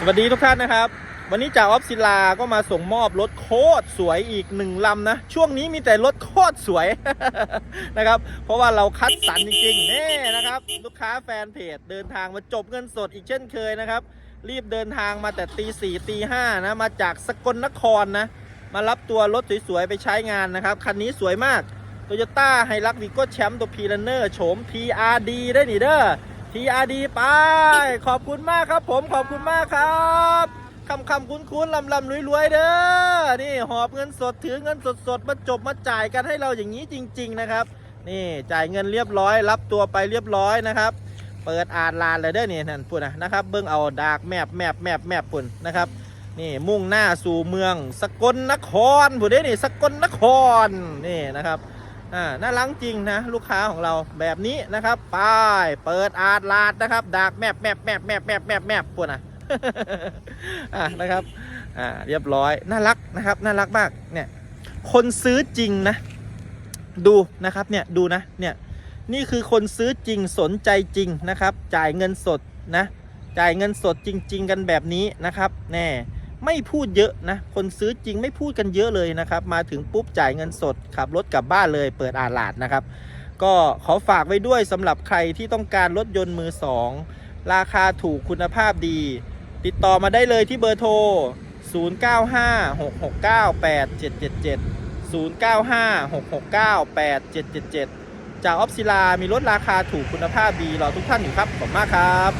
สวัสดีทุกท่านนะครับ วันนี้จ่าออฟศิลาก็มาส่งมอบรถโคตรสวยอีกหนึ่งลำนะ ช่วงนี้มีแต่รถโคตรสวยนะครับ เพราะว่าเราคัดสรรจริงๆนี่นะครับ ลูกค้าแฟนเพจเดินทางมาจบเงินสดอีกเช่นเคยนะครับ รีบเดินทางมาแต่ตีสี่ตีห้านะ มาจากสกลนครนะ มารับตัวรถสวยๆ ไปใช้งานนะครับ คันนี้สวยมากโตโยต้าไฮรักวิโก้แชมป์ตัวพีลันเนอร์โฉม TRD ได้หนิเด้อ TRD ไป ขอบคุณมากครับ ผมขอบคุณมากครับคำคำคุ้นคุ้นลำลำรวยรวยเด้อนี่หอบเงินสดถือเงินสดสดมาจบมาจ่ายกันให้เราอย่างนี้จริง ๆ นะครับ นี่จ่ายเงินเรียบร้อย รับตัวไปเรียบร้อยนะครับ เปิดอ่านลานเลยเด้อนี่นั่นปุ่นนะนะครับ เบิ้งเอาดากแมบแมบแมบแมบปุ่นนะครับนี่มุ่งหน้าสู่เมือง สกลนครผู้ได้นี่สกลนครนี่นะครับ อ่าน่ารักจริงนะลูกค้าของเราแบบนี้นะครับไปเปิดอาดลาดนะครับดากแมบแมบแมบแมบแมบแมบแมบปุ่นนะอ่านะครับอ่าเรียบร้อยน่ารักนะครับน่ารักมากเนี่ยคนซื้อจริงนะ ดูนะครับเนี่ยดูนะเนี่ยนี่คือคนซื้อจริงสนใจจริงนะครับ จ่ายเงินสดนะจ่ายเงินสดจริง ๆ กันแบบนี้นะครับแน่ ไม่พูดเยอะนะ คนซื้อจริงไม่พูดกันเยอะเลยนะครับ มาถึงปุ๊บจ่ายเงินสด ขับรถกลับบ้านเลย เปิดอาลาดนะครับ ก็ขอฝากไว้ด้วยสำหรับใครที่ต้องการรถยนต์มือสองราคาถูกคุณภาพดี ติดต่อมาได้เลยที่เบอร์โทร 0956698777 0956698777 จากออฟซิลามีรถราคาถูกคุณภาพดีรอทุกท่านอยู่ครับขอบคุณมากครับ